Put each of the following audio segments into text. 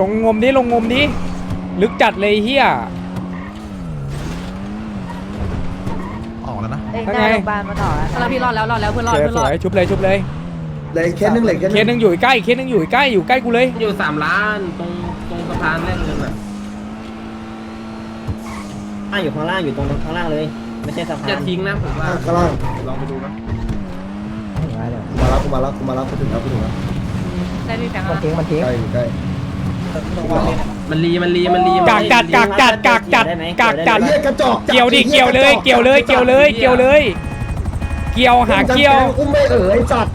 ลงงมดิลงงมดิลึกจัดเลยเฮีย ออกแล้วนะ เอ้ยยังหไงน้าโรงพยาบาลมาต่อแล้วแล้วพี่รอดแล้วรอดแล้วเพื่อนรอดเจอเพื่อนสรอวดยชุบเลยชุบเลยเหลยเคสหนึงเหลยเคสหเคนึสงหนึงอยู่ใกล้เคสหนึงอยู่ใกล้อยู่ใกล้กูเลยอยู่สามล้านตรงตรงสะพานแรกเงินอะอะอยู่ข้างล่างอยู่ตรงข้างล่างเลย ไม่ใช่สะพาจะนทิ้งนะผมว่าข้างล่างลองไปดูนะกูมาแล้วกูมาแล้วกูมาแล้วกูถึงแล้วกูถึงแล้วได้พี่แฟงมันทิ้งมันทิ้งใกล้อยู่ใกล้ มันรีมันรีมันรีกากจัดกากจัดกากจัดกากจัดไอ้เหี้ยกระจอกจัเกี่ยวดิเกี่ยวเลยเกี่ยวเลยเกี่ยวเลยเกี่ยวเลย เกี่ยวหาเกี่ยวอุ้มไม่เอ๋ยจัด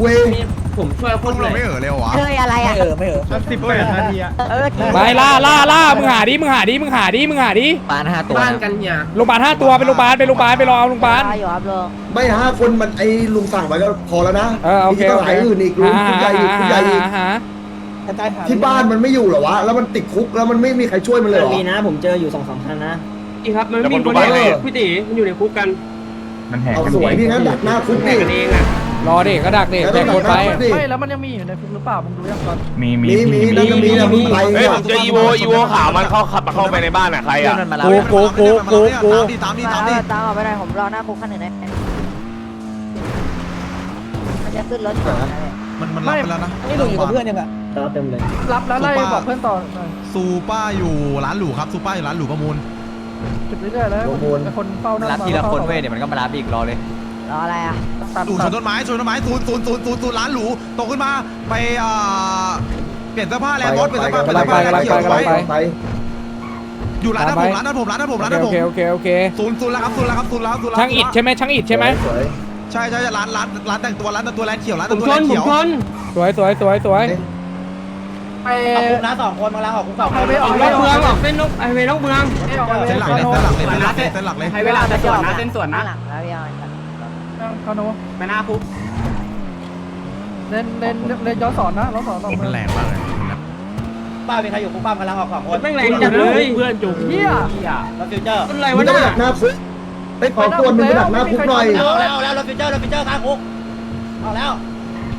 เวงนี่ผมช่วยคพวนกเลเรายไม่เออเร็ววะเฮ้ยอะไรอะเออไม่เออสิบแปดนาทีอะเออไม่ล่าล่าล่ามึงหาดิมึงหาดิมึงหาดิมึงหาดิปานห้าตัวบ้านกันเนี่ยโรงพยาบาลห้าตัวไปโรงพยาบาลไปโรงพยาบาลไปรอเอาโรงพยาบาลรออยู่ครับลุงไม่ห้าคนมันไอ้ลุงสั่งไว้ก็พอแล้วนะเออโอเคมีโอหเคลายอื่นอีกลุงหาคุณใหญ่อีกคุณใหญ่อีก หาหากระจายหาที่บ้านมันไม่อยู่เหรอวะ แล้วมันติดคุกแล้วมันไม่มีใครช่วยมันเลยเหรมันอมีนะ ผมเจออยู่สองสามคันนะ อีครับ มันไม่มีคนเดี๋ยวผมดูเดียวให้พี่ตีมันอยู่ในคุกกันเอาสวยพี่งั้นดักหน้าคุกแข่ดิงกันเองอะรอดิก็ดักดิแล้วแบต้องกดัคกนหไปน้าคุกดิไม่แล้วมันยังมีอยู่ในคุกหรือเปล่ามึงดูยังก่อนมีมีมีมีนั่นก็มีนะมึงไปเฮ้ยเนี่ยผมเจออีโวอีโวขาวมันเข้าขับมาเข้าไปในบ้านอะใครเพื่ออะนมันมาแล้วกูกูกูกูกูตามดิตามดิมาตามแล้ดิวตามออกไปหน่อยผมรอหน้าคุกคันหนึ่งนะมันจะขึ้นรถก่อนนะเนี่ยมันมันรับไปแล้วนะนี่หนูอยู่กับเพื่อนยังอะ รอเต็มเลย รับแล้วไล่บอกเพื่อนต่อหน่อยซูป้าอยู่ร้านหรูครับซูป้าอยู่ร้านหรูประมูลจุดเรื่อยๆแล้วคนเฝ้าหมันน้ารับทีละคนเว้ยเดี๋ยวมันก็มารับอีกรอเลย รออะไรอะ ตัดหรูชนต้นไม้ชนต้นไม้ศูนย์ศูนย์ศูนย์ศูนย์ศูนย์ร้านหรูตกขึ้นมาไปเอ่อเปลี่ยนเสื้อผ้าแล้วบอสเปลี่ยนเสื้อผ้าเปลี่ยนเสื้อผ้าแล้วเขียวไว้ไป อยู่ร้านหน้าผมร้านหน้าผมร้านหน้าผมร้านหน้าโอผมเคโอเคโอเคศูนย์ศูนย์แล้วครับศูนย์แล้วครับศูนย์แล้วศูนย์แล้วช่างอิดใช่ไหมช่างอิดใช่ไหมสวยใช่ใช่ร้านร้านร้านแต่งตัวร้านแต่งตัวแลนเขียวร้านผแต่งมตัวชแลนนผเขีมยวชนสวยสวยสวยสวย ไปออกคุกนะสองคนมาล้างออกคุกสองคนไม่ออออกกไม่นอกออกเมืองออกเส้นนกไอเวนอกเมืองไม่ออกเส้นหลักเลยเส้นหลักเลยเส้นหลักเลยให้เวลาจะจอดนะเส้นส่วนนะหลังแล้วพี่ออยคาโนไปหน้าคุกเล่นเล่นเล่นย้อนสอนนะย้อนสอนโอ้มันแรงมากเลยป้ามีใครอยู่คุกป้ากำลังออกสองคนแม่งแรงจังเลยเพื่อนจุกเฮียรถฟิวเจอร์ต้นอะไรมึวะงจะน่ะไปดักหน้าคุกไปขอตัวหนึงไปดักหน้าคุกหน่อยเอาแล้วเอาแล้วรถฟิวเจอร์รถฟิวเจอร์ข้างคุกเอาแล้ว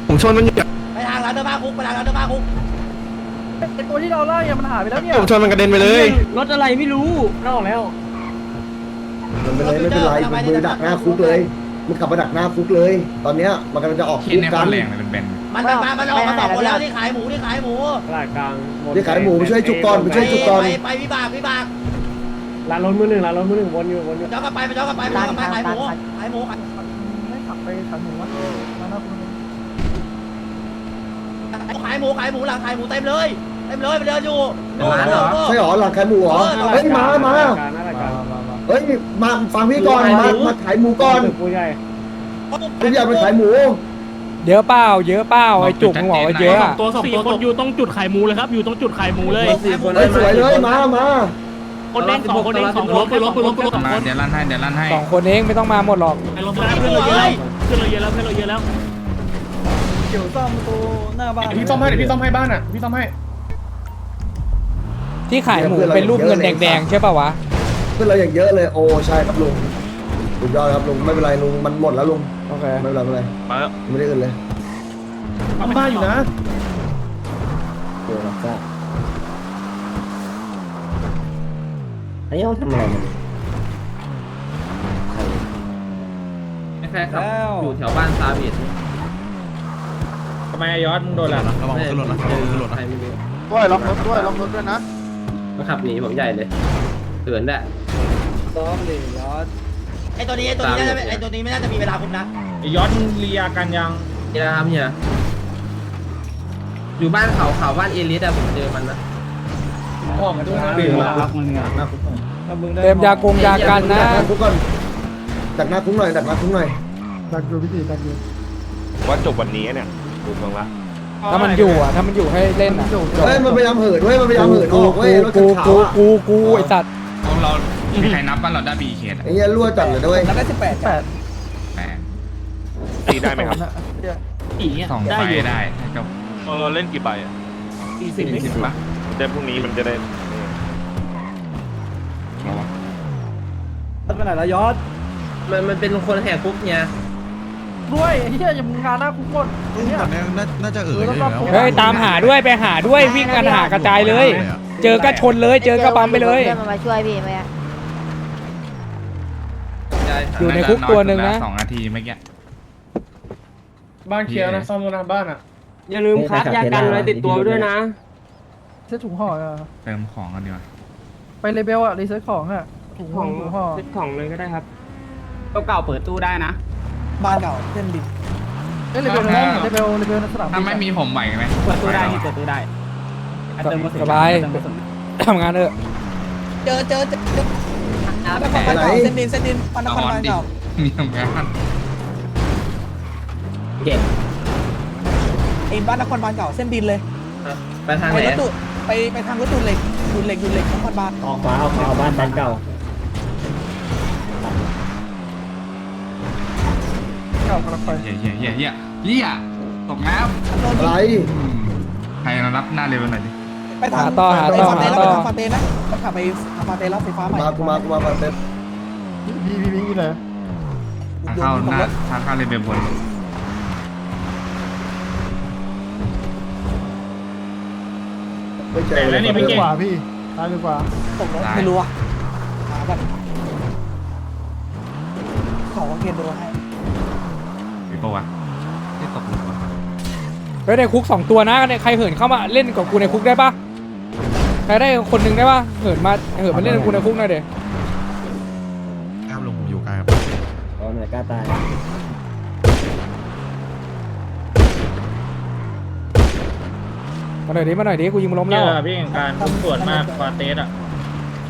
ผมชนมันอยู่ไปทางร้านเสื้อผ้าคุกไปทางร้านเสื้อผ้าคุก ไอตัวที่เราไล่มันหายไปแล้วเนี่ยผมชนมันกระเด็นไปเลย รถอะไรไม่รู้นอกแล้วมันไม่เป็นไรไม่เป็นไรมึงไปดักหน้าคุกเลยมึงขับมาดักหน้าคุกเลย ตอนเนี้ยมันกำลังจะออกคุกกันมันมันมันออกมาสองคนแล้วที่ขายหมูที่ขายหมูตลาดกลางที่ขายหมูไปช่วยจุกก่อนไปช่วยจุกก่อนไปไปวิบากวิบากร้านรถมือหนึ่งร้านรถมือหนึ่งวนอยู่วนอยู่ย้อนกลับไปไปย้อนกลับไปไปย้อนกลับไปขายหมูขายหมูขายไม่ขับไปขายหมูวะมาหน้าคุก ขายหมูขายหมูหลังขายหมูเต็มเลยเต็มเลยไปเดินอยู่โน่นโน่นโน่นใช่หรอหลังขายหมูเหรอเฮ้ยมามาการน่ารักการเฮ้ยมาฟังพี่ก่อนมามาขายหมูก่อนผู้ใหญ่พี่อยากไปขายหมู เยอะเปล่าเยอะเปล่าไอ้จุกมึงบอกว่าเยอะอะตัวสองตัวอยู่ตรงจุดขายหมูเลยครับ อยู่ตรงจุดขายหมูเลยสี่คนเฮ้ยสวยเลยมามาคนเด้งสองคนเด้งสองคนคือรถคือรถคือรถสองคนเดี๋ยวลั่นให้เดี๋ยวลั่นให้สองคนเองไม่ต้องมาหมดหรอกเพื่อนเราเยอะแล้วเพื่อนเราเยอะแล้วเพื่อนเราเยอะแล้ว เกี่ยวซ่อมประตูหน้าบ้านพี่ซ่อมให้เดี๋ยวพี่ซ่อมให้บ้านอะพี่ซ่อมให้ที่ขายหมูเป็นรูปเงินแดงๆใช่ป่าวะเพื่อนเราอย่างเยอะเลยโอ้ใช่ครับลุงสุดยอดครับลุงไม่เป็นไรลุงมันหมดแล้วลุงโอเคไม่เป็นไรไม่เป็นไรมาแล้วไม่ได้อื่นเลยทำบ้านอยู่นะเดี๋ยวรับทราบอันนี้ต้องทำอะไรมันแค่ครับอยู่แถวบ้านซาบิดทำ ไมยอดมึงโดนแล้วระวังขึ้นรถนะระวังขึ้นรถใครนะไม่รู้ด้วยล็อกรถด้วยล็อกรถด้วยนะมาขับหนีผมใหญ่เลยเถื่อนแหละซ้อมเลยยอดไอตัวนี้ไอตัวนี้น่าจะไอตัวนี้ไม่น่าจะมีเวลาคุมนะยอดมึงเลียกันยังนี่นะครับเนี่ยอยู่บ้านเขาเขาบ้านเอลิสอะผมเจอมันนะออกมาด้วยนะเปลี่ยนมาเติมยากงยากันนะดักหน้าคุกก่อนดักหน้าคุกหน่อยดักหน้าคุกหน่อยดักอยู่พี่ตีดักอยู่ว่าจบวันนี้เนี่ย ดูตรงละถ้ามันอยู่อะถ้ามันอยู่ให้เล่นอะเฮ้ยมันพยายามเหินเว้ยมันพยายามเหินอกูอกเว้ยรถกูขาวกูอะกูกูไอ้สัตว์เรามีใครนับว่าเราได้บีเคสไอ้เหี้ยรั่วจัดเลยด้วยแล้วก็สิบแปดแปดแปดตีได้ไหมครับอีกสองได้ไฟอยู่ได้ก็เราเล่นกี่ใบอะอีสิบสี่สิบป่ะเดี๋ยวพรุ่งนี้มันจะได้รถไปไหนแล้วยอดมันมันเป็นคนแหกคุกเนี่ย ด้วยไอ้เหี้ยอย่ามึงงานหน้าคุกหมดลุงเนี่ยตอนนี้น่าน่าจะเอ่ยได้แล้วเฮ้ยตามหาด้วยไปหาด้วยวิ่งกันหากระจายเลย เจอก็ชนเลยเจอก็ปั๊มไปเลยเพื่อนมันมาช่วยพี่ไหมอะอยู่ในคุกตัวหนึ่งนะ สองนาทีเมื่อกี้ บ้านเคลียร์นะซ่อมนะบ้านอะ อย่าลืมครับยากันอะไรติดตัวด้วยนะ เซ็ตถุงห่ออะเติมของกันดีกว่าไปเลเบลอะรีเซ็ตของอะถุงห่อถุงห่อเซ็ตของเลยก็ได้ครับตัวเก่าเปิดตู้ได้นะ บ้านเก่าเส้นดินเอ้ยเลเบลนะเลเบลเลเบลในสนามบินถ้าไม่มีผมไหวไหมเปิดตู้ได้ที่เปิดตู้ได้เติมกระสุนสบายเติมกระสุนทำงานเถอะเจอเจอเจอเจอบ้านเก่าบ้านเก่าเส้นดินเส้นดินบ้านนครบ้านเก่ามีทำงานเก็บไอ้บ้านนครบ้านเก่าเส้นดินเลยไปทางไปไหนรถตู้ไปไปทางรถดูดเหล็กดูดเหล็กดูดเหล็กนครบาลออกขวาออกขวาเอาบ้านบ้านเก่า เก่ากำลังไปเหี้ยเหี้ยเหี้ยเหี้ยเหี้ยตกน้โดนอะไรำใครมารับหน้าเร็วหน่อยดิไปทางหาต่อหาไปต่อฟาเตหาแล้วต่อไปทางฟาเตนะไปขับไปฟาเตแล้วไฟฟ้าใหม่มากูมากูมามาเต็มพี่พี่พี่เลยทางเข้าหน้าทางเข้าเลยเบลบนไม่เจอเลยซ้ายกว่าพี่ซ้ายดีกว่าตกรถไม่รู้อะหาแบบของเกณฑ์โดนให้หรือเปล่าวะที่ตกหลุมวะเฮ้ยในคุกสองตัวนะเนี่ยใครเหินเข้ามาเล่นกับกูในคุกได้ปะใครได้คนหนึ่งได้ปะเหินมาเหินมาเล่นกับกูในคุกหน่อยเดี๋ยวครับลุงผมอยู่ไกลครับเอาหน่อยกล้าตายมาหน่อยดิมาหน่อยดิกูยิงมันล้มแล้วพี่การตรวจมากควาเตสอะ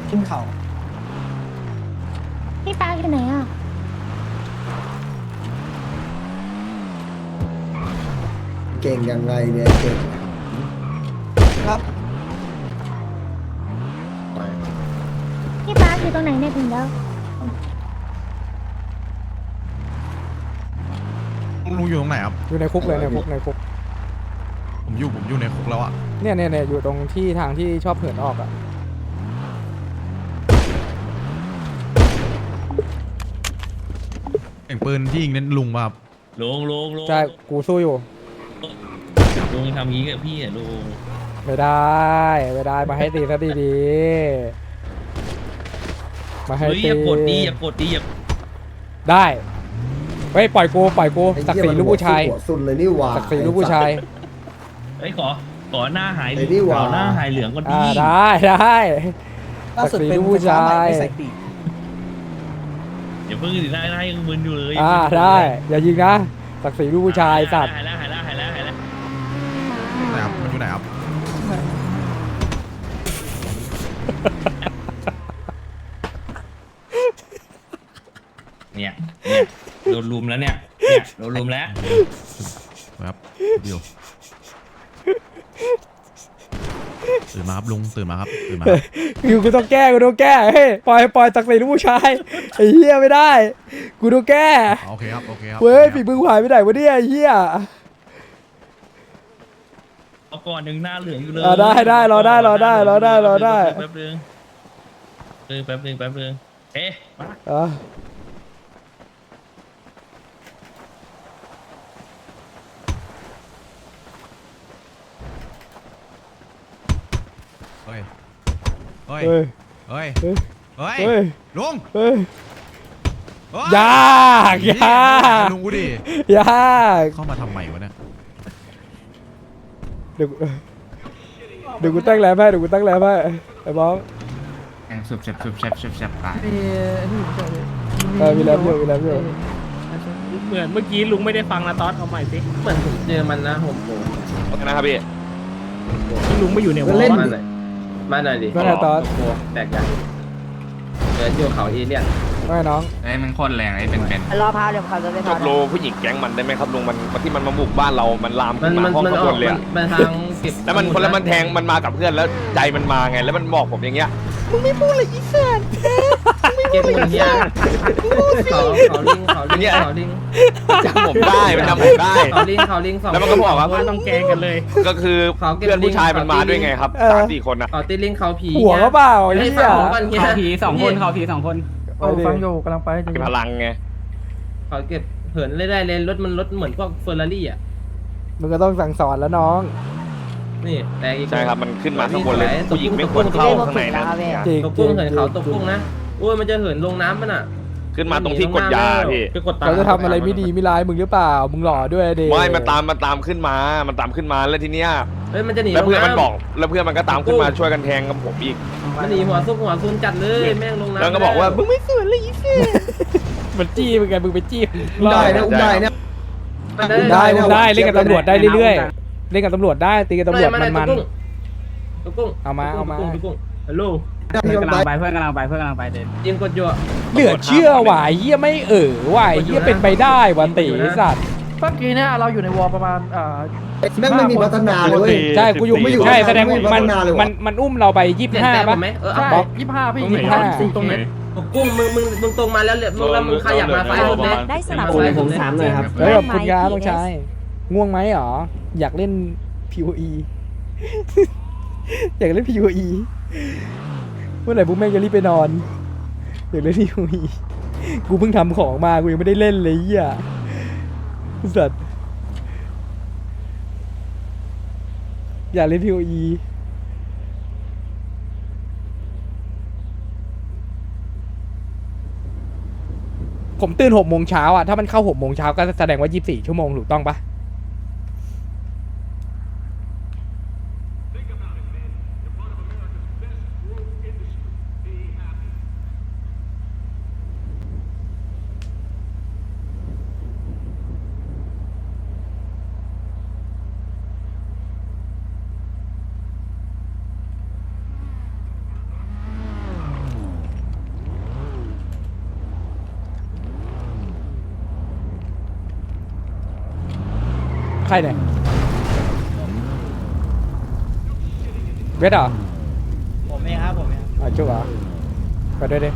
ขึ้นเขาพี่ปาอยู่ไหนอะ เก่งยังไงเนี่ยเก่งครับพี่ปาอยู่ตรงไหนเนี่ยถึงแล้วลุงอยู่ตรงไหนครับ อยู่ในคุกเลยในคุกในคุกผมอยู่ผมอยู่ในคุกแล้วอะเนี่ยเนี่ยเนี่ยอยู่ตรงที่ทางที่ชอบเหินออกอะเสียงปืนที่ยิงนั้นลุงป่ะครับลุงลุงลุงใช่กูสู้อยู่ลุง ทำงี้กับพี่อะลุงไม่ได้ ไม่ได้มาให้ตีซะดีๆมาให้เฮ้ยตีอย่ากดดีอย่ากดดีอย่าได้เฮ้ยปล่อยกูปล่อยกูไอ้ศักเหี้ดิ์ยศรีลูกผู้ชายหัวสุดเลยนี่หว่าศักดิ์ศรีลูกผู้ชายเฮ้ยขอขอหน้าหายไอ้นี่หว่าขอหน้าหายเหลืองก่อนอ่าดีได้ได้ล่าสุดเป็นศักดิ์ศรีลูกผู้ไฟฟ้าใหม่ชายไม่ใส่ปีกอย่าเพิ่งสิหน้าหน้ายังมึนอยู่เลยอ่าได้ อย่ายิงนะศักดิ์ศรีลูกผู้ชายสัตว์หายแล้วหายแล้วหายแล้วหายแล้ว ไหนครับมันอยู่ไหนครับ เนี่ยเนี่ยโดน ลุมแล้วเนี่ยเนี่ยโดนลุมแล้วครับเดี๋ยวตื่นมาครับลุงตื่นมาครับตื่นมาครับอยู่กูต้องแก้กูต้องแก้เฮ้ยปล่อยปล่อยศักดิ์ศรีลูกผู้ชายไอ้เหี้ยไม่ได้ กูต้องแก้โอเคครับโอเคครับเว้ยฝีมือกูหายไปไหนวะเนี่ยไอ้เหี้ยเอาก่อนหนึ่งหน้าเหลืองอยู่เลยอ่าได้ได้รอได้รอได้รอได้รอได้แป๊บนึงเออแป๊บนึงแป๊บนึงเอ๊ะมา อะ เฮ้ย เฮ้ย เฮ้ย เฮ้ย เฮ้ย เฮ้ย เฮ้ย ลุงเฮ้ยเฮ้ยากยากลุงกูดิ ยากเข้ามาทำไมวะเนี่ย เดี๋ยวกูเดี๋ยวกูตั้งแรงให้เดี๋ยวกูตั้งแรงให้ไอ้บ้องแองสุบเจ็บสุบเจ็บสุบเจ็บตายมีไอ้นี่อยู่ด้วยเออมีแรมอยู่มีแรมอยู่เหมือนเมื่อกี้ลุงไม่ได้ฟังนะตอนเอาใหม่สิเหมือนผมเจอมันนะผมผมนะครับพี่ที่ลุงไม่อยู่ในวก็อลเล่น มาดิหน่อยมาหน่อยดิไม่ได้ตอนแตกกันเจอที่เขาเอเลี่ยนไม่น้องไอ้ยมันโคตรแรงไอ้เป็นเป็นรอพาเดี๋ยวขับรถไปจก่อบนโลผู้หญิงแก๊งมันได้ไหมครับลุงมันที่มันมาบุกบ้านเรา มันลามมันขึ้นมัมานห้องมันข้างอบอกนเลยมันอะมันทางเก็บแล้วมันคนแล้วมันแทงมันมากับเพื่อนแล้วใจมันมาไง แล้วมันบอกผมอย่างเงี้ยเก็บเงินยากเขาเขาลิงเขาลิงเขาลิงจำผมได้มันจำผมได้ เขาลิงเขาลิงสองแล้วมันก็บอกว่าต้องแกงกันเลย ก็คือเขาเก็บเพื่อนผู้ชายมันมาด้วยไงครับเออสามสี่คนอะเขาตีลิงเขาผีหัวก็เปล่าไอ้ไอ้เหี้ยเขาผีสองคนเขาผีสองคนโอ้ฟังอยู่กำลังไปมีพลังไงเขาเก็บหินได้เลยรถมันรถเหมือนพวกเฟอร์รารี่อะมึงก็ต้องสั่งสอนแล้วน้องนี่แต่อีกใช่ครับมันขึ้นมาข้างบนเลยผู้หญิงไม่ควรเข้าข้างในนะจริงตกกุ้งเหินเขาตกกุ้งนะ โอ้ยมันจะเหินลงน้ำมันอะขึ้นมาตรงที่กดยาพี่ไปกดตามเขาจะทำอะไรไม่ดีไม่ร้ายมึงหรือเปล่า มึงหล่อด้วยเด็ไม่มันตามมันตามขึ้นมา มันตามขึ้นมาแล้วทีเนี้ยเฮ้ยมันจะหนีแล้วลงเพื่อนมันน้ำบอก แล้วเพื่อนมันก็ตามขึ้นมาช่วยกันแทงกับผมอีกมันหนีหัวซุกหัวซุนจัดเลยแม่งลงน้ำแล้วก็บอกว่ามึงไม่สวยเลยอีเซ่มันจี้มึงไงมึงไปจี้อุ้มได้นะอุ้มได้นะมึงได้มึงได้เล่นกับตำรวจได้เรื่อยๆเล่นกับตำรวจได้ตีกับตำรวจมันมันตกกุ้งเอามาเอามาตกกุ้งฮัลโหล ที่ต้องกำลัไปงไปเพื่อนกำลังไปเพื่อนกำลังไปเดินยิงกดอยู่อะเหลือเชื่อว่ะไอ้เฮียไม่เออว่ะไอ้เฮียเป็นไปได้วันตีไอ้สัตว์เมื่อกี้เนี่ยเราอยู่ในวอลประมาณเอ่อแม่งไม่มีพัฒนาเลยเว้ยใช่กูอยู่ไม่อยู่ใช่แสดงว่าไม่มันพัฒนาเลยวะมันมันอุ้มเราไปยี่เปสิลี่ยบนห้าแปลงผป่ะมไหมเออใช่เอายี่สิบห้าพี่ตรงไหนห้าตรงไหนตกกุ้งมึงมึงมึงตรงมาแล้วเลยมึงแล้วมึงขยับมาซ้ายสุดเลยได้สนับผสมนุนผมสามหน่อยครับเฮ้ยขอบคุณครับน้องชายง่วงไหมหรออยากเล่น POE อยากเล่น POE เมื่อไหร่พวกแม่งจะรีบไปนอนอยาเล่น POE กูเพิ่งทำของมากูยังไม่ได้เล่นเลยเหี้ยสัตว์อย่าเล่น POE ผมตื่นหกโมงเช้าอะถ้ามันเข้าหกโมงเช้าก็แสดงว่ายี่สิบสี่ชั่วโมงถูกต้องปะ ใครเนี่ยเวทเหรอผมเองครับผมเองอะจุกเหรอไปด้วยดิ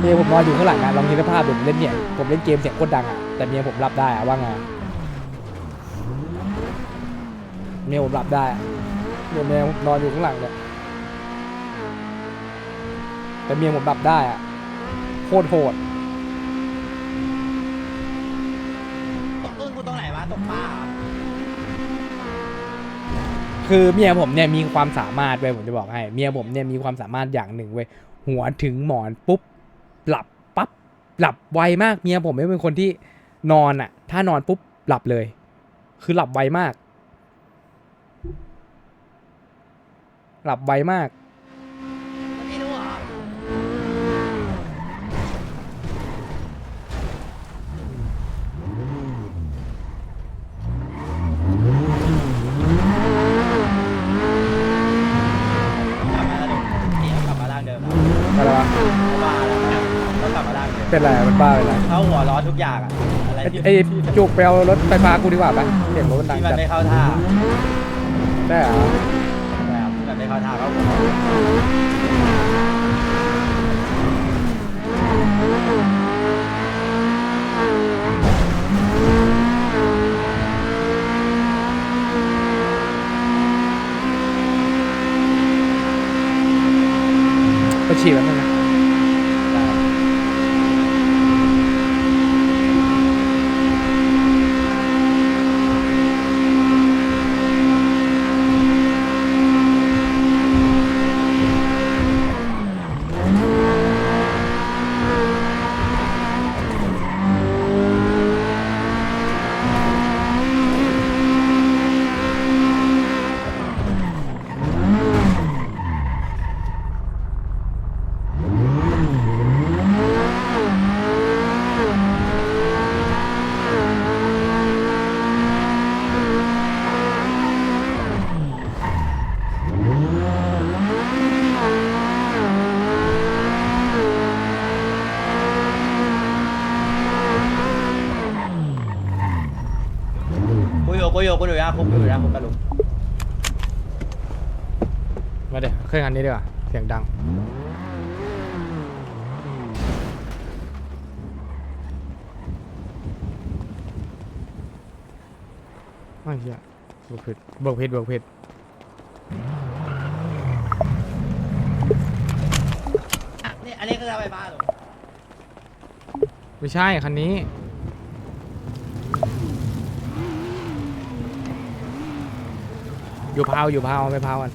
เมียผมนอนอยู่ข้างหลังอะลองคิดสภาพผมเล่นเนี่ยผมเล่นเกมเสียงโคตรดังอะแต่เมียผมรับได้อะว่าไงเมียผมรับได้อะ เมียเมียผมนอนอยู่ข้างหลังเนี่ยแต่เมียผมรับได้อะโคตรโหดตกกุ้งกูตรงไหนวะตกปลาเหรอคือเมียผมเนี่ยมีความสามารถเว้ยผมจะบอกให้ เมียผมเนี่ยมีความสามารถอย่างหนึ่งเว้ยหัวถึงหมอนปุ๊บหลับปั๊บหลับไวมากเมียผมไม่เป็นคนที่นอนอะถ้านอนปุ๊บหลับเลย คือหลับไวมาก หลับไวมาก ไม่รู้เหรอกลับมาแล้วเดี๋ยวกลับมาร่างเดิมแล้วอะไรวะบ้าแล้วนะต้องกลับมาร่างเดิมเป็นไรอะมันบ้าเป็นไรเขาหัวร้อนทุกอย่างอะอะไรไอ้ที่ไอ้จุกไปเอารถไฟฟ้ากูดีกว่าปะเสียงรถมันดังที่มันจัดไม่เข้าท่าได้เหรอแบบ ทาท่าเขาหัวร้อนไปฉีดแล้วนะ กูอยู่ กูอยู่กูอยู่นะคุกอยู่นะคุกกระลุกมาเดี๋ยวเครื่องอันนี้ดีกว่าเสียงดัง ไอ้เหี้ยบวกผิดบวกผิดบวกผิดอะนี่อันนี้ก็จะไปบ้านหรอไม่ใช่คันนี้ อยู่พาวอยู่พาวไปพาวกัน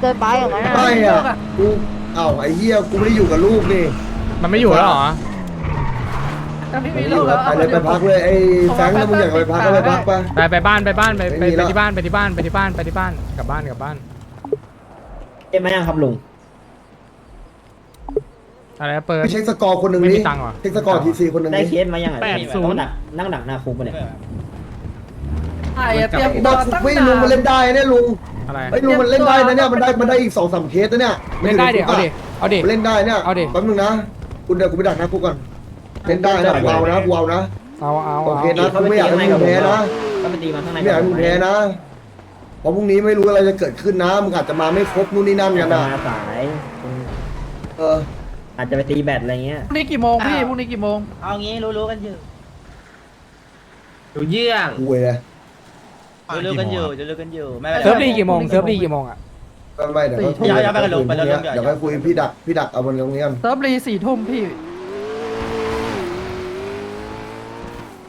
เกินไปอย่างนั้นไม่อะกู เอ้าไอ้เหี้ยกูไม่ได้อยู่กับลูกนี่มันไม่อยู่แล้วเหรอถ้าพี่ไม่มีได้อลูยู่กแล้แล้ววไปเลยไปพักเลยไอ้แฟรงค์ถ้ามึงอยากไปพักก็ไปพักไป ไปไปบ้านไปบ้านไปไปไม่มีไปแล้ว ที่บ้านไปที่บ้านไปที่บ้านไปที่บ้านกลับบ้านกลับบ้านเอ็มไม่ยังครับลุงอะไรนะเปิดไปเช็คสกอร์คนหนึ่งไม่มีนี่ตังค์เหรอ เช็คสกอร์ทีซีคนหนึ่งได้นี่เคสมายังไงแปดศูนย์นั่งดักหน้าคุกมาเนี่ยไอ้เตรียมบตัอวกตั้งไม่ลุงมันเล่นได้เนี่ยลุง อะไรไอ้ยลุงมันเล่นได้นะเนี่ยมันได้มันได้อีกสองสามเคสนะเนี่ยเล่นได้เดี๋ยวเอาดิ เอาดิมันเล่นได้เนี่ยเอาดิ แป๊บนึงนะคุณเดี๋ยวกูไปดักหน้าคุกก่อนเล่นได้นะกูเอานะกูเอานะเอาเอาโอเอาเคนะกูไม่อยากให้มึงแพ้นะก็ไปตีมาข้างในไม่อยากให้มึงแพ้นะเพราะพรุ่งนี้ไม่รู้อะไรจะเกิดขึ้นนะมึงอาจจะมาไม่ครบนู่นนี่นั่นกันนะมาสายเอออาจจะไปตีแบตอะไรเงี้ยพรุ่งนี้กี่โมงพี่พรุ่งนี้กี่โมงเอางี้รู้ๆกันอยู่ดูเยี่ยงกูเลย รู้ๆกันอยู่รู้ๆกันอยู่ไม่เซิร์ฟดีกี่โมงเซิร์ฟดีกี่โมงอะก็ไม่เดี๋ยวก็คุยอย่าอย่าไปกันลงไปเรื่องเดี๋ยวก็คุยพี่ดักพี่ดักเอาบนตรงนี้กันเซิร์ฟรีสี่ทุ่มพี่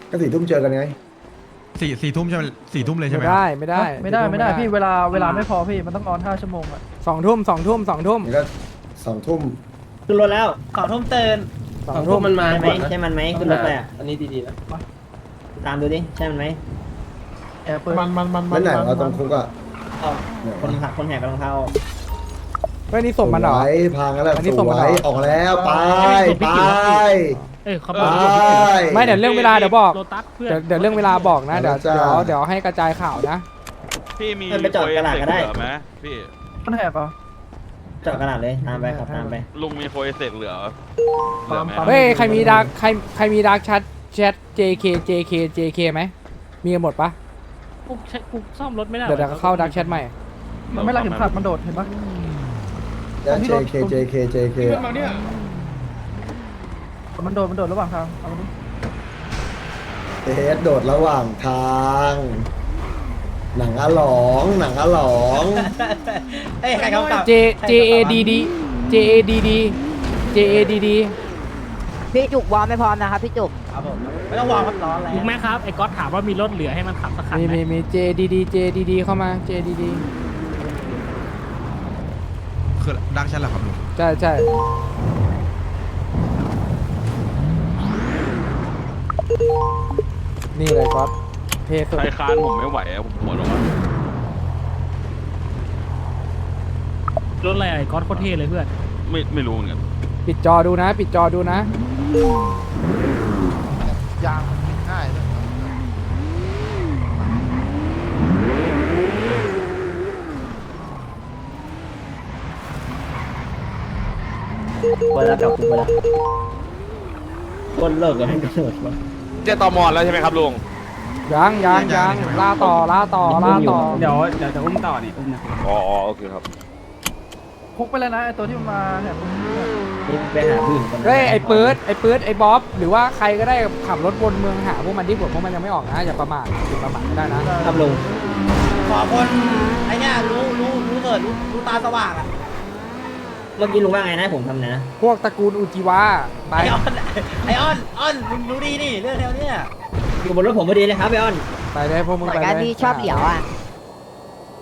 ก็สี่ทุ่มเจอกันไงสี่สี่ทุ่มใช่ไหมสี่ทุ่มเลยใช่ไม่ไหมได้ไม่ได้ไม่ได้ไม่ได้พี่เวลาเวลาไม่พอพี่มันต้องนอนห้าชั่วโมงอะสองทุ่มสองทุ่มสองทุ่มนี่ก็สองทุ่มขึ้นรถแล้วสองทุ่มเตือนสองทุ่มมันมาใช่ไหมใช่มันไหมขึ้นรถไปอะอันนี้ดีๆนะตามดูดิใช่มันไหมแอบเปิดมันมันมันนั่นไหนเราตรงคุกอะคนขับคนแหกกำลังเท้าเฮ้ยนี่ส่งมันเหรอ สวยพังแล้วแหละอันนี้สส่งมาวยเหรอออกแล้วไปไป เอ้ยเขาไปบอกไม่เดี๋ยวเรื่องเวลาเดี๋ยวบอกโลตัสเพื่อนเดี๋ยวเดี๋ยวเรื่องเวลาบอกนะเดี๋ยวจ้าเดี๋ยวเดี๋ยวให้กระจายข่าวนะ พี่มีไปจอดกระดาษก็ได้ เหลือไหมพี่มันแหกเหรอจอดกระดาษเลยตามไปครับตามไปลุงมีโฟเซกเหลือเหลือไหมเฮ้ย ใครมีดาร์กใครใครมีดาร์กแชทแชท JK JK JK ไหมมีกันหมดปะ กูใช้กูซ่อมรถไม่ได้เดี๋ยวเดี๋ยวเข้าดาร์กแชทใหม่ มันไม่รักเข็มขัดมันโดดเห็นปะแล้ว JK JK JK มันโดดมันโดดระหว่างทางเอามาดิเทสโดดระหว่างทาง หนังอะหลองหนังอะหลองเอ้ยใครเขากลับ J J A D D J A D D J A D D พี่จุกวอลไม่พร้อมนะครับพี่จุกครับผมไม่ต้องวางครับร้อนแล้วลุงแม่ครับไอ้ก๊อตถามว่ามีรถเหลือให้มันขับสักคันมีไหมมีมี J D D J D D เข้ามา J D D คือดักชันเหรอครับลุงใช่ใช่นี่เลยก๊อตเทสุด ใครค้านผมไม่ไหวอะผมหัวลงอะรถอะไรไอ้ก๊อตโคตรเท่เลยเพื่อนไม่ไม่รู้เหมือนกัน ปิดจอดูนะ ปิดจอดูนะ เปิดแล้วกลับกูไปแล้วคนเลิกกันให้กระโดดวะเจตอมอนแล้วใช่ไหมครับลุงยังยังยังล่าต่อล่าต่อล่าต่อ เดี๋ยวเดี๋ยวจะอุ้มต่อนี่อุ้มนะ อ๋ออ๋อโอเคครับ คุกไปแล้วนะไอตัวที่มันมาแหกคุกเนี่ยนี่ไปหาผู้หญิงคนนั้นเฮ้ยไอ้ปื๊ดไอ้ปื๊ดไอ้บ๊อบหรือว่าใครก็ได้ขับรถวนเมืองหาพวกมันที่ผมพวกมันยังไม่ออกนะอย่าประมาทอย่าประมาทไม่ได้นะครับลุงขอคนไอ้เนี่ยรู้รู้รู้เกิดรู้รู้ตาสว่างอะเมื่อกี้ลุงว่าไงนะผมทำนะพวกตระกูลอุจิวะไปไอออนไอออนออนลุงรู้ดีนี่เรื่องแนวเนี้ยอยู่บนรถผมพอดีเลยครับไอออนไปเลยพวกมึงเหมือไปนกันเลยพี่ชอบเหลียวอะ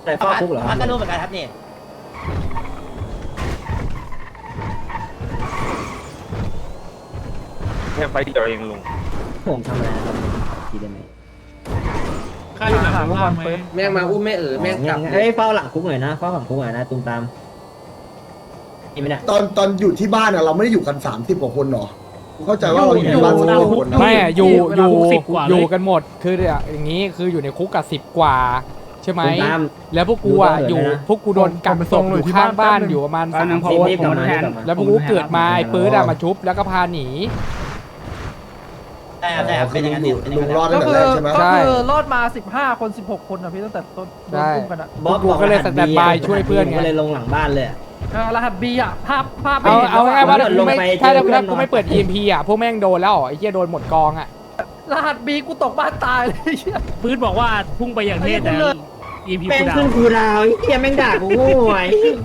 แต่ฟ้าคุกเหรอมันก็รู้เหมือนกันครับนี่ แค่ไฟเดียวเองลุงผมทำอะไรครับทีได้ไหมค่าอยู่หลังถามว่างวันไหมเปิดแม่งมาอุ้มแม่เอ๋อแม่งกลับเฮ้ยเฝ้าหลังคุกหน่อยนะเฝ้าหลังคุกหน่อยนะตุ้มตามนี่ไม่ได้ตอนตอนอยู่ที่บ้านอะเราไม่ได้อยู่กันสามสิบกว่าคนหรอกูเข้าใจว่าเราอยู่ในบ้านสิบกว่าคนนะไม่อะอยู่เวอลายู่คุกสิบกว่าเลยอยู่กันหมดคืออย่างนี้คืออยู่ในคุกกับสิบกว่าทใช่ไหมตามแล้วพวกกูอะดูอยู่เถิดเลยนะพวกกูโดนกักศพอยู่ข้างบ้านอยู่ประมาณแป๊สาบนึมงคผมนรีบกลับมาแทนรีบกลับมาแล้วพวกกูเกิดมาไอ้ปื๊ดอะมาชุบแล้วก็พาหนี ใช่ครับใช่ครับเป็นอย่างนั้นลุเป็นงอย่างนั้นรอดก็ตั้งคืแต่อแรกใช่ไหมใช่ก็คือรอดมา 15 คน 16 คนอะพี่ตั้งแต่ต้นโดนอุ้มกันอะบอสพวกกูก็เลยสแตนบายช่วยเพื่อนไง ก็เลยลงหลังบ้านเลยเออรหัสบีอะ ภาพภาพเอาเอาง่ายๆว่าผมกูไม่ลงไปถ้าเจอเพื่ถ้าอนกูไม่เปิด EMP อะพวกแม่งโดนแล้วเหรอไอ้เหี้ยโดนหมดกองอะ รหัสบีกูตกบ้านตายเลยเหี้ยปืนบอกว่าพุ่งไปอย่างเทศแต่ อีพีแม่งกูดาขึ้วนกูดาวไอ้เหี้ยแม่งด่ากูโง่ไอ้เหี้ยกู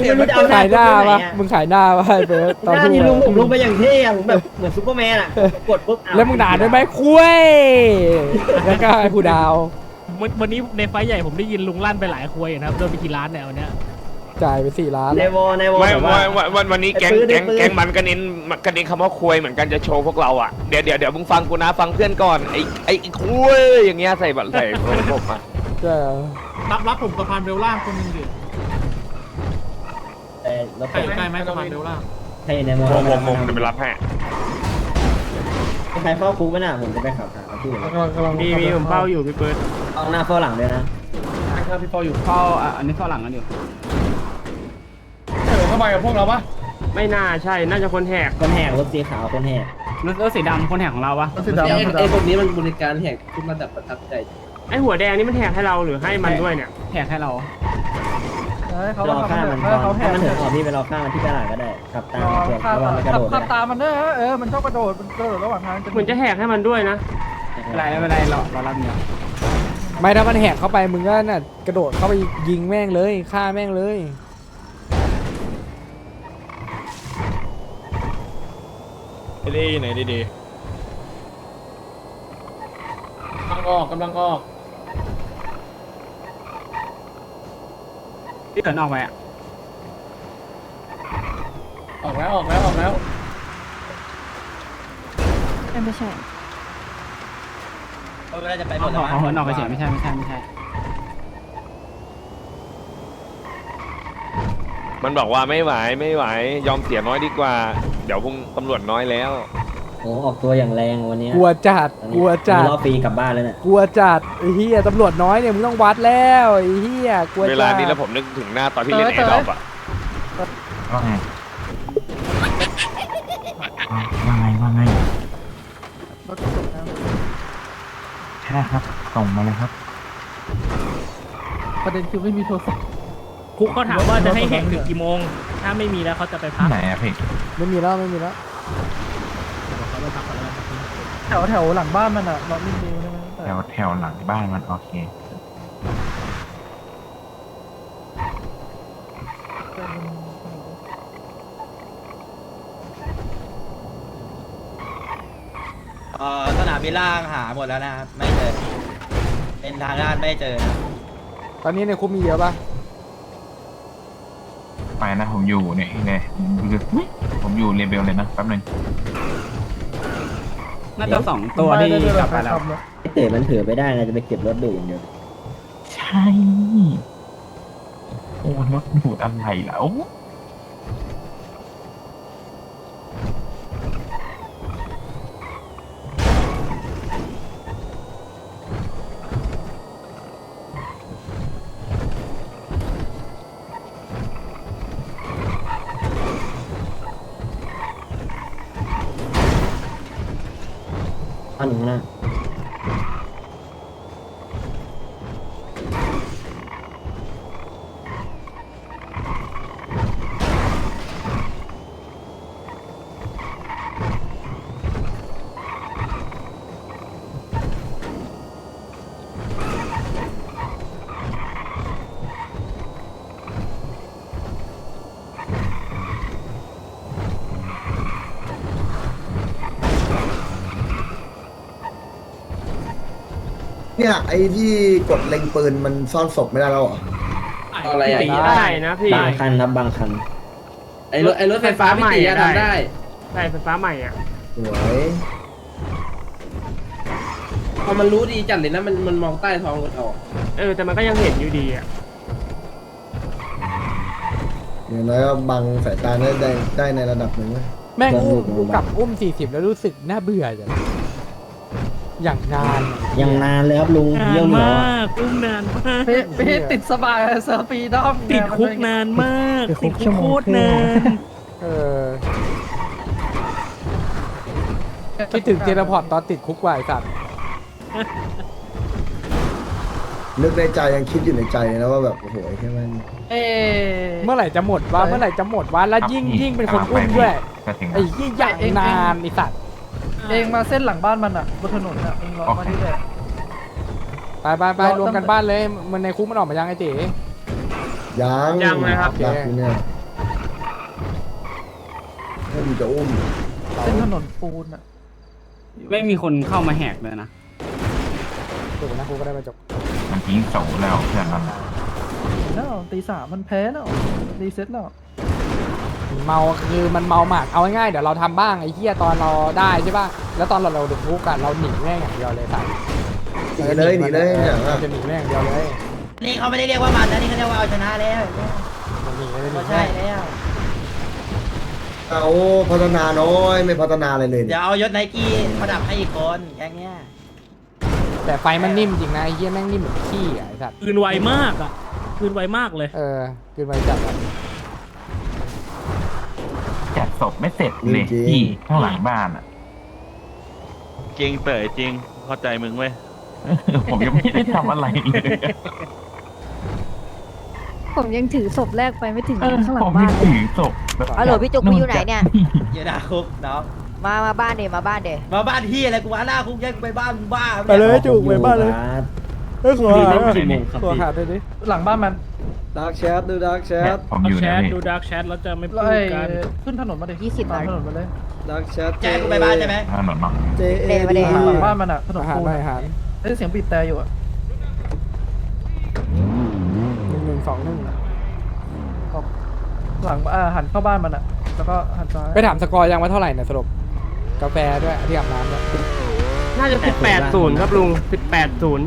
ไม่รู้จะเอาขายหน้ากูไปปะไหนอะมึงขายหน้าปะไอ้เบิร์ดหตอนน้าพูดที่ลุงอะผมลงไปอย่างเท่อะผมแบบเหมือนซูเปอร์แมนอะกดปุ๊บอ้แล้วมึงด่าด้วยไหมคุยแล้วก็ไอ้ผู้ดาววันวันนี้ในไฟท์ใหญ่ผมได้ยินลุงลั่นไปหลายควยอยู่นะครับโดนไปกี่ล้านเนี่ยวันเนี้ยจ่ายไปสี่ล้าน ในวอในวอไม่แบบไม่ว่า วันวันวันนี้แก๊งไอ้ปื๊ดแก๊งไอ้ปื๊ดแก๊งมันก็เน้นก็เน้นคำว่าควยเหมือนกันจะโชว์พวกเราอะเดี๋ยวเดี๋ยวเดี๋ยวมึงฟังกูนะฟังเพื่อนก่อนไอ้ไอ้ไอ้ควยอย่างเงี้ยใส่บัตรใส่ผมอะ ใช่รับรับผมสะพานเบลล่างคนนึงดิเออแล้วใกล้ใกล้ไหมสะพานเบลล่างใครในวอผมผมผมจะไปรับให้ใครเข้าคุกไหมน่ะผมจะไปขับหาเขาที่อื่นมีมีผมเป้าอยู่พี่เปิดเอาหน้าเฝ้าหลังด้วยนะถ้าพี่ปออยู่เข้าอะอันนี้เข้าหลังกันอยู่ไม่น่าใช่น่าจะคนแหกคนแหกรถสีขาวคนแหกรถรถสีดำคนแหกของเราปะไอ้พวกนี้มัน ไอหัวแดงนี่มันแหกให้เราหรือให้มันด้วยเนี่ย แหกให้เราให้เขารอทำฆ่าให้มันให้ก่อนเขาแหถ้ากมันเถถึงอะออกพี่ไปรอฆ่ามันที่ตลาดก็ได้ขับตามรอเผื่อฆ่าระวังมันกระขับโดดขับนะตามมันเนอะเออมันชอบกระโดดมันกระโดดระหว่างทางเหมือนจะแหกให้มันด้วยนะ ไม่เป็นไรไม่เป็นไรเราเรารับเนี้ยไม่ถ้ามันแหกเข้าไปมึงก็น่ะกระโดดเข้าไปยิงแม่งเลยฆ่าแม่งเลย ดีไหนดีดีกำลังออกกำลังออก ที่เดินออกไปอะออกแล้วออกแล้วออกแล้วไม่ใช่เออน่าจะไปหมเอาดแล้วเอาเหินออกไปเฉยไม่ใช่ไม่ใช่ไม่ใช่มันบอกว่าไม่ไหวไม่ไหว ยอมเสียน้อยดีกว่า เดี๋ยวพวกตำรวจน้อยแล้ว โอ้ออกตัวอย่างแรงวันนี้กลัวจัดกลัวจัดรอบปีกลับบ้านแล้วเนี่ยกลัวจัดไอ้เหี้ยตำรวจน้อยเนี่ยมึงต้องวัดแล้วไอ้เหี้ยกลัวจัดเวลานี้แล้วผมนึกถึงหน้าตอนที่เล่นแอร์ดรอปอะว่าไงว่าไงว่าไงใช่ครับส่งมาเลยครับ ประเด็นคือไม่มีโทรศัพท์คุกเขาถามว่าจะให้แหกถึงกี่โมง ถ้าไม่มีแล้วเขาจะไปพัที่กไหนอะพี่ไม่มีแล้วไม่มีแล้ว เขาไปพักก่อนแล้วกัน แถวแถวหลังบ้านมันอะเราไม่ดูใช่ไหมแถวแถวหลังบ้านมันโอเคเอ่อสนามบินล่างหาหมดแล้วนะครับไม่เจอ เป็นทางด้านไม่เจอนะตอนนี้ในคุกมีเยอะปะไปนะผมอยู่เนี่ยเนี่ยผมอยู่เรเบลเลยนะแป๊บหนึง น่าจะสองตัวที่กลับไปแล้วไอ้เต๋มันถือไปได้นะจะไปเก็บรถดูอย่างเดียวใช่ โอ้รถดูดอะไรแล้ว อัน เนี่ยไอ้ที่กดเล็งปืนมันซ่อนศพไม่ได้แล้วเหรออะไรได้นะพี่บางคันครับบางคัน ไอรถไอรถไฟฟ้าใหม่อะทำได้ใช่ไฟฟ้าใหม่อะสวยพอมันรู้ดีจัดเลยนะมันมันมองใต้ท้องรถออกเออแต่มันก็ยังเห็นอยู่ดีอะอย่างน้อยก็บังสายตาได้ได้ได้ในระดับหนึ่งเว้ยแม่งอุ้มกูกลับอุ้มสี่สิบแล้วรู้สึกน่าเบื่อจัง อย่างนานยังนานเลยครับลุงนานเรื่องเหนียวมาอะกอุ้มนานมากไปไปติดสบายเซอร์ฟีดอมติดคุกนานมาก ติดคุกโคตรนานเออคิดถึงเจนพอร์ตตอนติดคุกว่ะไอ้สัตว์นึกในใจยังคิดอยู่ในใจเลยนะว่าแบบโอ้โหแค่มันเอเมื่อไหร่จะหมดวะเมื่อไหร่จะหมดวะแล้วยิ่งยิ่งเป็นคนอุ้มด้วยก็ถึงไอ้ยี่อย่างนานไอ้สัตว์ เองมาเส้นหลังบ้านมันอะบนถนนอะเองลองมาที่เลยไปไปไปรวมกันบ้านเลย มันในคุกมันออกมายังไอ้เต๋ยังยังเลยครับ รักอยู่เนี่ยถ้ามีจะอุ้มเส้นถนนปูนอะไม่มีคนเข้ามาแหกเลยนะถูกนะกูก็ได้มาจบมันทิ้งโสแล้วเพื่อนมัน แล้วตีสามมันแพ้แล้วรีเซ็ตแล้ว เมาคือมันเมาหมากเอาง่ายๆเดี๋ยวเราทำบ้างไอ้เหี้ยตอนเราได้ใช่ป่ะแล้วตอนเราเราดึกคุกกันเราหนีแม่งอย่างเดียวเลยสัตว์หนีเลยหนีเลยเนี่ยเราจะหนีแม่งอย่างเดียวเลยนี่เขาไม่ได้เรียกว่ามันนะนี่เขาเรียกว่าเอาชนะแล้วหนีเลยหนีก็แม่ใช่งแล้ว เอาพัฒนาน้อยไม่พัฒนาอะไรเลยเดี๋ยวเอายศไนกี้ประดับให้อีกคนอย่างเงี้ยแต่ไฟมันนิ่มจริงนะไอ้เหี้ยแม่งนิ่มเหมือนขี้อะไอ้สัตว์คืนไวมากอะคืนไวมากเลย เออกินไปจัดอะ จัดศพไม่เสร็จเลยที่ข้างหลังบ้านอะ จริงเต๋อจริงเข้าใจมึงเว้ยผมยังไม่ได้ทำอะไรเลยผมยังถือศพแรกไปไม่ถึงข้างหลัผงมบ้ายันงเลยถือศพแบบฮัลโหลพี่จุกพี่อยู่ไหนเนี่ย อยู่หน้าคุกน้องมามาบ้านเดมาบ้านเดมาบ้านพี่อะไรกูมาหน้าคุกแยกกูไปบ้านมึงบ้าไปเลย จุกไปบ้านเลย เฮ้ยขอหากี่โมงครับขอพี่หาด้วยดิหลังบ้านมันดักแชทดูดักแชเนี่ยทผมเอาอยู่แชเนี่ยทพี่ดูดาร์กแชทแล้วจะไม่พูแล้วดไอ้กันขึ้นถนนมาดิยี่สิบตามบาทถนนมาเลยดักแชทแจ้งกูไปบ้านใช่ไหมถนนเนาะเจเอเดมาเดหลังบ้านมันอะถนนอาหารปูนหน่อยอาหารได้เสียงบีบแต่อยู่อะหนึ่งหนึ่งสองหนึ่งหลังอ่าหันเข้าบ้านมันอะ แล้วก็หันซ้ายไปถามสกอร์ยังว่าเท่าไหร่เนี่ยสรุปกาแฟด้วยที่อาบน้ำด้วยน่าจะสิบแปดศูนย์ครับลุงสิบแปดศูนย์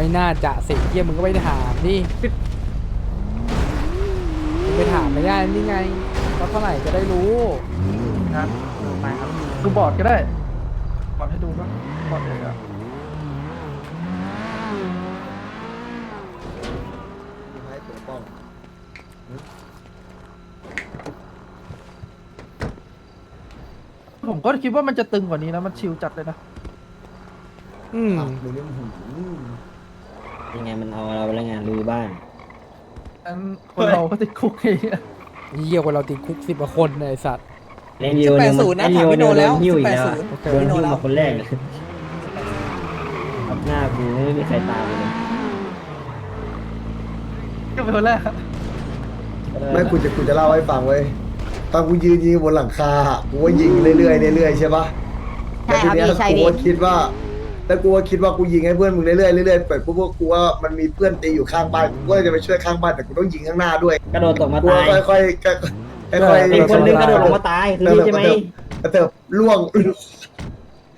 ไม่น่าจะสิเยี่ยมึงก็ไปถามดิมึงไปถามไม่ได้นี่ไงว่าเท่าไหร่จะได้รู้นะไปครับดูบอร์ดก็ได้บอร์ดให้ดูบ้างบอร์ดเองอะให้ปกป้องผมก็คิดว่ามันจะตึงกว่านี้นะ มันชิลจัดเลยนะ อืมอะมึงนี่หืม ยังไงมันเอาเราไปแล้วไงลุยบ้านอันคนเราก็ติดคุกไอ้เหี้ยเยี่ยกว่าเราติดคุกสิบกว่าคนในยไอ้สัตว์ เล่นยูเนี่ยมันเล่นยูโดนหิ้วอีกแล้วโดนหิ้วมาคนแรกเลยหน้ากูไม่มีใครตามเลยก็เป็นคนแรกอะไม่กูจะกูจะเล่าให้ฟังเว้ยตอนกูยืนยิงบนหลังคาอะกูว่ายิงเรื่อยๆเรื่อยๆใช่ปะใช่ครับแล้วทีเนี้ยพี่ใช่กูพี่ก็คิดว่า แล้วกูก็คิดว่ากูยิงให้เพื่อนมึงเรื่อยๆเรื่อยๆเปิดปุ๊บกูว่ามันมีเพื่อนตีอยู่ข้างบ้านกูก็เลยจะไปช่วยข้างบ้านแต่กูต้องยิงข้างหน้าด้วยกระโดดตกมากูตายก็ค่อยๆค่อยๆค่อยๆมีคนนึงกระโดดลงมาตายคือนี่ใช่ไหมเติบล่วง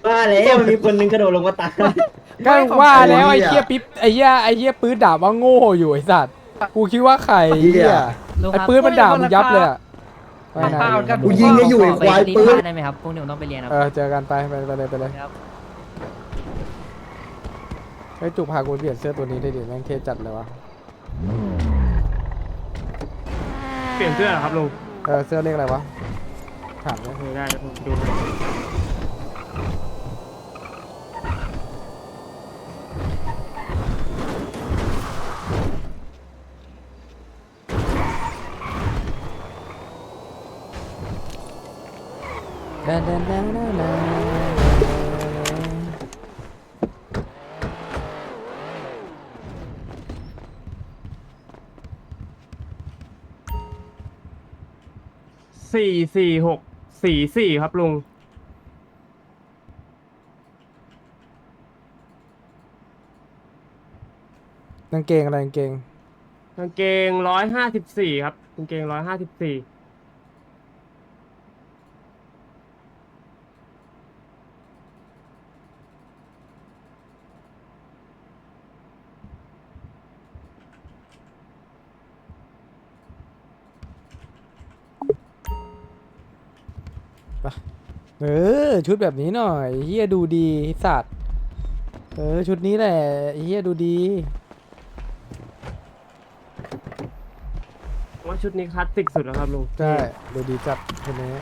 ว่าแล้วมันมีคนนึงกระโดดลงมาตายก็ว่าแล้วไอ้ไอ้เหี้เหี้ยยปิ๊บไอ้เหี้ยไอ้เหี้ยปื้ดด่าว่าโง่อยู่ไอ้สัตว์กูคิดว่าใครเหี้เหี้ยยไอ้ปื้ดมันด่ามึงยับเลยอะไปไหนเปล่ากันกูยิงให้อยู่ไอ้ควายปืนได้ไหมครับพวกนี้ผมต้องไปเรียนครับเออเจอกันไปไปไปเลยไปเลย ไอ้ยจุกพากูเปลี่ยนเสื้อตัวนี้ได้ดิแม่งเท่จัดเลยวะเปลี่ยนเสื้อเหรอครับลุงเออเสื้อเรียกอะไรวะถามเลยโอเคได้เดี๋ยวผมดูให้ดาดาดาดาดา สี่สี่หกสี่สี่ครับลุง กางเกงอะไรกางเกง กางเกงร้อยห้าสิบสี่ครับ กางเกงร้อยห้าสิบสี่ เออ ชุดแบบนี้หน่อยเฮียดูดีสัตว์ออ ชุดนี้แหละไอ้เฮียดูดีว่าชุดนี้คลาสสิกสุดแล้วครับลุงใช่ดูดีจัดชุดนี้